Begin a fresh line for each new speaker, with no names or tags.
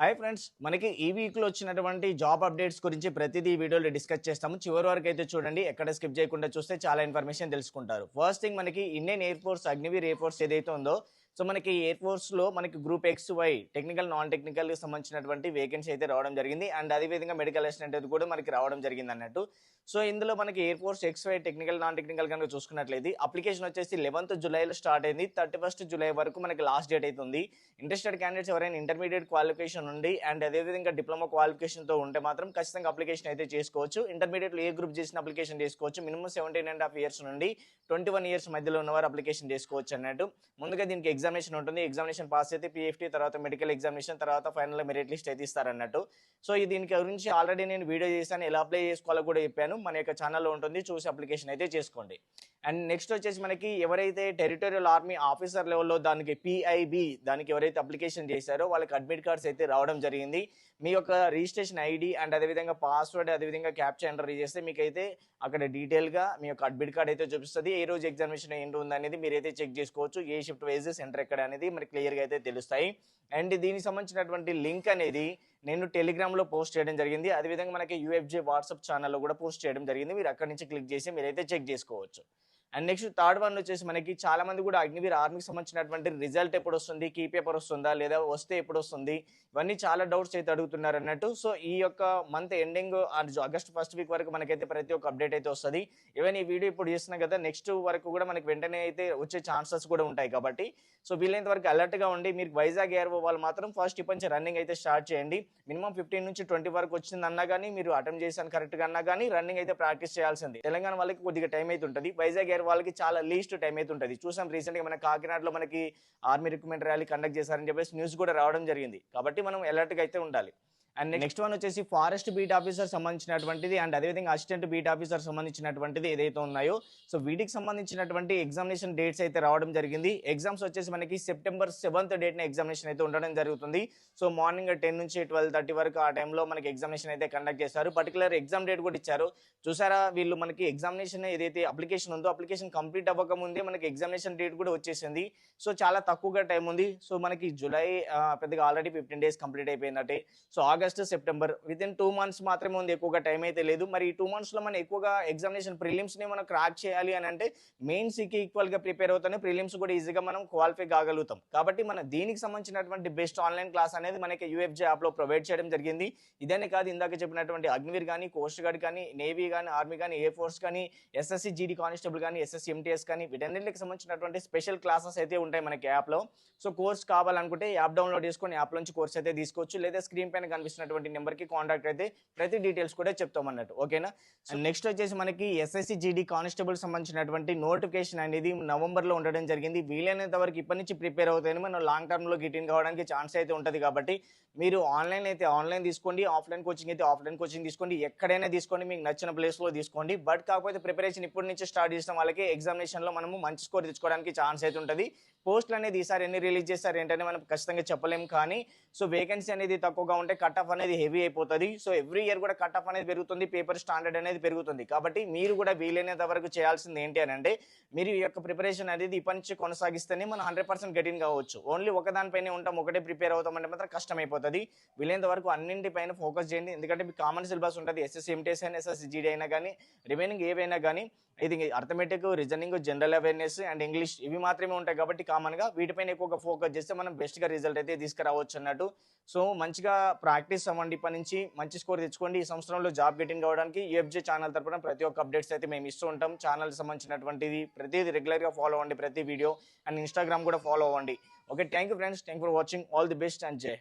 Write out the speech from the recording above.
Hi friends మనకి ఈ వీక్లో వచ్చినటువంటి జాబ్ అప్డేట్స్ గురించి ప్రతిదీ వీడియోలో డిస్కస్ చేస్తాము. చివరి వరకు అయితే చూడండి ఎక్కడ స్కిప్ చేయకుండా చూస్తే చాలా ఇన్ఫర్మేషన్ తెలుసుకుంటారు. ఫస్ట్ థింగ్ మనకి Indian air force Agniveer air force ఏదైతే ఉందో సో మనకి ఎయిర్ ఫోర్స్లో మనకి group X Y technical non టెక్నికల్కి సంబంధించినటువంటి వేకెన్సీ అయితే రావడం జరిగింది. అండ్ అదేవిధంగా మెడికల్ అసిస్టెంట్ అది కూడా మనకి రావడం జరిగింది అన్నట్టు. సో ఇందులో మనకి air force X Y technical non technical కనుక చూసుకున్నట్లయితే అప్లికేషన్ వచ్చేసి లెవెన్త్ జూలైలో స్టార్ట్ అయింది. థర్టీ ఫస్ట్ జూలై వరకు మనకి లాస్ట్ డేట్ అవుతుంది ఇంట్రెస్టెడ్ క్యాండిడేట్స్ ఎవరైనా ఇంటర్మీడియట్ క్వాలిఫికేషన్ ఉండి అండ్ అదేవిధంగా డిప్లొమా క్వాలిఫికేషన్తో ఉంటే మాత్రం ఖచ్చితంగా అప్లికేషన్ అయితే చేసుకోవచ్చు. ఇంటర్మీడియట్లో ఏ గ్రూప్ చేసిన అప్లికేషన్ చేసుకోవచ్చు. Minimum seventeen and half years నుండి ట్వంటీ వన్ ఇయర్స్ మధ్యలో ఉన్నవారు అప్లికేషన్ చేసుకోవచ్చు అన్నట్టు. ముందుగా దీనికి ఎగ్జామినేషన్ ఉంటుంది. ఎగ్జామినేషన్ పాస్ అయితే పిఎఫ్టీ తర్వాత మెడికల్ ఎగ్జామినేషన్ తర్వాత ఫైనల్ మెరిట్ లిస్ట్ అయితే ఇస్తారన్నట్టు. సో దీనికి గురించి ఆల్రెడీ నేను వీడియో చేశాను. ఎలా అప్లై చేసుకోవాలో కూడా చెప్పాను. మన యొక్క ఛానల్లో ఉంటుంది. చూసి అప్లికేషన్ అయితే చేసుకోండి. అండ్ నెక్స్ట్ వచ్చేసి మనకి ఎవరైతే టెరిటోరియల్ ఆర్మీ ఆఫీసర్ లెవెల్లో దానికి పిఐబి దానికి ఎవరైతే అప్లికేషన్ చేశారో వాళ్ళకి అడ్మిట్ కార్డ్స్ అయితే రావడం జరిగింది. మీ యొక్క రిజిస్ట్రేషన్ ఐడి అండ్ అదేవిధంగా పాస్వర్డ్ అదేవిధంగా క్యాప్చర్ ఎంటర్ చేస్తే మీకైతే అక్కడ డీటెయిల్గా మీ యొక్క అడ్మిట్ కార్డ్ అయితే చూపిస్తుంది. ఏ రోజు ఎగ్జామినేషన్ ఏంటి ఉందనేది మీరైతే చెక్ చేసుకోవచ్చు. ఏ షిఫ్ట్ వైజ్ సెంటర్ ఎక్కడ అనేది మనకి క్లియర్గా అయితే తెలుస్తాయి. అండ్ దీనికి సంబంధించినటువంటి లింక్ అనేది నేను టెలిగ్రామ్లో పోస్ట్ చేయడం జరిగింది. అదేవిధంగా మనకి యూఎఫ్జే వాట్సాప్ ఛానల్లో కూడా పోస్ట్ చేయడం జరిగింది. మీరు అక్కడి నుంచి క్లిక్ చేసి మీరైతే చెక్ చేసుకోవచ్చు. అండ్ నెక్స్ట్ థర్డ్ వన్ వచ్చేసి మనకి చాలా మంది కూడా అగ్నివీర్ ఆర్మీకి సంబంధించినటువంటి రిజల్ట్ ఎప్పుడు వస్తుంది? కీ పేపర్ వస్తుందా? లేదా వస్తే ఎప్పుడు వస్తుంది? ఇవన్నీ చాలా డౌట్స్ అయితే అడుగుతున్నారు అన్నట్టు. సో ఈ యొక్క month ending August first week వరకు మనకైతే ప్రతి ఒక్క అప్డేట్ అయితే వస్తుంది. ఈవెన్ ఈ వీడియో ఇప్పుడు చేస్తున్నాం కదా నెక్స్ట్ వరకు కూడా మనకి వెంటనే అయితే వచ్చే ఛాన్సెస్ కూడా ఉంటాయి కాబట్టి. సో వీలైనంత వరకు అలర్ట్గా ఉండి మీరు వైజాగ్ ఎయిర్ వాళ్ళు మాత్రం ఫస్ట్ ఇప్పటి నుంచి రన్నింగ్ అయితే స్టార్ట్ చేయండి. మినిమం ఫిఫ్టీన్ నుంచి ట్వంటీ వరకు వచ్చింది అన్నా కానీ మీరు అటెంప్ట్ చేశాను కరెక్ట్గా అన్నా కానీ రన్నింగ్ అయితే ప్రాక్టీస్ చేయాల్సింది. తెలంగాణ వాళ్ళకి కొద్దిగా టైం అయితే ఉంటుంది. వైజాగ్ ఎయిర్ వాళ్ళకి చాలా లీస్ట్ టైం అయితే ఉంటుంది. చూసాం రీసెంట్గా మన కాకినాడలో మనకి ఆర్మీ రిక్రూట్మెంట్ ర్యాలీ కండక్ట్ చేశారని చెప్పేసి న్యూస్ కూడా రావడం జరిగింది. కాబట్టి మనం అలర్ట్గా అయితే ఉండాలి. అండ్ నెక్స్ట్ వన్ వచ్చేసి ఫారెస్ట్ బీట్ ఆఫీసర్ సంబంధించినటువంటిది అండ్ అదేవిధంగా అసిస్టెంట్ బీట్ ఆఫీసర్ సంబంధించినటువంటిది ఏదైతే ఉన్నాయో సో వీటికి సంబంధించినటువంటి ఎగ్జామినేషన్ డేట్స్ అయితే రావడం జరిగింది. ఎగ్జామ్స్ వచ్చేసి మనకి సెప్టెంబర్ సెవెంత్ డేట్న ఎగ్జామినేషన్ అయితే ఉండడం జరుగుతుంది. సో మార్నింగ్ టెన్ నుంచి ట్వెల్వ్ థర్టీ వరకు ఆ టైంలో మనకి ఎగ్జామినేషన్ అయితే కండక్ట్ చేస్తారు. పర్టికులర్ ఎగ్జామ్ డేట్ కూడా ఇచ్చారు. చూసారా వీళ్ళు మనకి ఎగ్జామినేషన్ ఏదైతే అప్లికేషన్ ఉందో అప్లికేషన్ కంప్లీట్ అవ్వకముందే మనకి ఎగ్జామినేషన్ డేట్ కూడా వచ్చేసింది. సో చాలా తక్కువగా టైం ఉంది. సో మనకి జూలై పెద్దగా ఆల్రెడీ ఫిఫ్టీన్ డేస్ కంప్లీట్ అయిపోయినట్టే so August September. Within two months మాత్రమే ఉంది. ఎక్కువగా టైం అయితే లేదు. మరి ఈ టూ మంత్స్లో మనం ఎక్కువగా ఎగ్జామినేషన్ ప్రిలిమ్స్ని మనం క్రాక్ చేయాలి అని అంటే మెయిన్స్కి ఈక్వల్గా ప్రిపేర్ అవుతానే ప్రిలిమ్స్ కూడా ఈజీగా మనం క్వాలిఫై కాగలుగుతాం. కాబట్టి మన దీనికి సంబంధించినటువంటి బెస్ట్ ఆన్లైన్ క్లాస్ అనేది మనకి యూఎఫ్జే యాప్లో ప్రొవైడ్ చేయడం జరిగింది. ఇదనే కాదు ఇందాక చెప్పినటువంటి అగ్నివీర్ కానీ కోస్ట్ గార్డ్ కానీ నేవీ కానీ ఆర్మీ కానీ ఎయిర్ ఫోర్స్ కానీ ఎస్ఎస్సి జీడీ కానిస్టేబుల్ కానీ ఎస్ఎస్సి ఎంటీఎస్ కానీ వీటన్నిటికి సంబంధించినటువంటి స్పెషల్ క్లాసెస్ అయితే ఉంటాయి మనకి యాప్లో సో కోర్స్ కావాలనుకుంటే యాప్ డౌన్లోడ్ చేసుకొని యాప్ నుంచి కోర్స్ అయితే తీసుకోవచ్చు. లేదా స్క్రీన్ పైన కనిపిస్తున్నటువంటి నెంబర్కి కాంటాక్ట్ అయితే ప్రతి డీటెయిల్స్ కూడా చెప్తాం అన్నట్టు ఓకేనా నెక్స్ట్ వచ్చేసి మనకి ఎస్ఎస్సి జీడీ కానిస్టేబుల్ సంబంధించినటువంటి నోటిఫికేషన్ అనేది నవంబర్లో ఉండడం జరిగింది. వీలైనంత వరకు ఇప్పటి నుంచి ప్రిపేర్ అవుతాయని మనం లాంగ్ టర్మ్లో గిటిన్ కావడానికి ఛాన్స్ అయితే ఉంటుంది కాబట్టి మీరు ఆన్లైన్ అయితే ఆన్లైన్ తీసుకోండి ఆఫ్లైన్ కోచింగ్ అయితే ఆఫ్లైన్ కోచింగ్ తీసుకోండి ఎక్కడైనా తీసుకోండి మీకు నచ్చిన ప్లేస్లో తీసుకోండి. బట్ కాకపోతే ప్రిపరేషన్ ఇప్పటి నుంచి స్టార్ట్ చేసిన వాళ్ళకి ఎగ్జామినేషన్లో మనము మంచి స్కోర్ తెచ్చుకోవడానికి ఛాన్స్ అయితే ఉంటుంది. పోస్టులు అనేది ఈసారి ఎన్ని రిలీజ్ చేస్తారు ఏంటనే మనం ఖచ్చితంగా చెప్పలేం. కానీ సో వేకెన్సీ అనేది తక్కువగా ఉంటే కట్ ఆఫ్ అనేది హెవీ అయిపోతుంది. సో ఎవ్రీ ఇయర్ కూడా కట్ ఆఫ్ అనేది పెరుగుతుంది పేపర్ స్టాండర్డ్ అనేది పెరుగుతుంది. కాబట్టి మీరు కూడా వీలైనంత వరకు చేయాల్సింది ఏంటి అని అంటే మీరు ఈ యొక్క ప్రిపరేషన్ అనేది ఇప్పటి నుంచి కొనసాగిస్తేనే మనం హండ్రెడ్ పర్సెంట్ గెటిన్ కావచ్చు. ఓన్లీ ఒకదానిపైనే ఉంటాం ఒకటే ప్రిపేర్ అవుతాం అంటే మాత్రం కష్టం అయిపోతుంది వీలైనంత వరకు అన్నింటిపైన ఫోకస్ చేయండి. ఎందుకంటే మీకు కామన్ సిలబస్ ఉంటుంది. ఎస్ఎస్సి ఎంటీఎస్ అయినా ఎస్ఎస్సి జీడీ అయినా కానీ రిమైనింగ్ ఏవైనా కానీ ఇది arithmetic reasoning general awareness and English ఇవి మాత్రమే ఉంటాయి కాబట్టి కామన్గా వీటిపైన ఎక్కువగా ఫోకస్ చేస్తే మనం బెస్ట్గా రిజల్ట్ అయితే తీసుకురావచ్చు అన్నట్టు. సో మంచిగా ప్రాక్టీస్ అవ్వండి ఇప్పటి నుంచి మంచి స్కోర్ తెచ్చుకోండి. ఈ సంవత్సరంలో జాబ్ గెటింగ్ కావడానికి యూఎఫ్జే ఛానల్ తరపున ప్రతి ఒక్క అప్డేట్స్ అయితే మేము ఇస్తూ ఉంటాం. ఛానల్ సంబంధించినటువంటిది ప్రతిదీ రెగ్యులర్గా ఫాలో అవ్వండి ప్రతి వీడియో అండ్ ఇన్స్టాగ్రామ్ కూడా ఫాలో అవ్వండి. Okay thank you friends thank for watching all the best and జై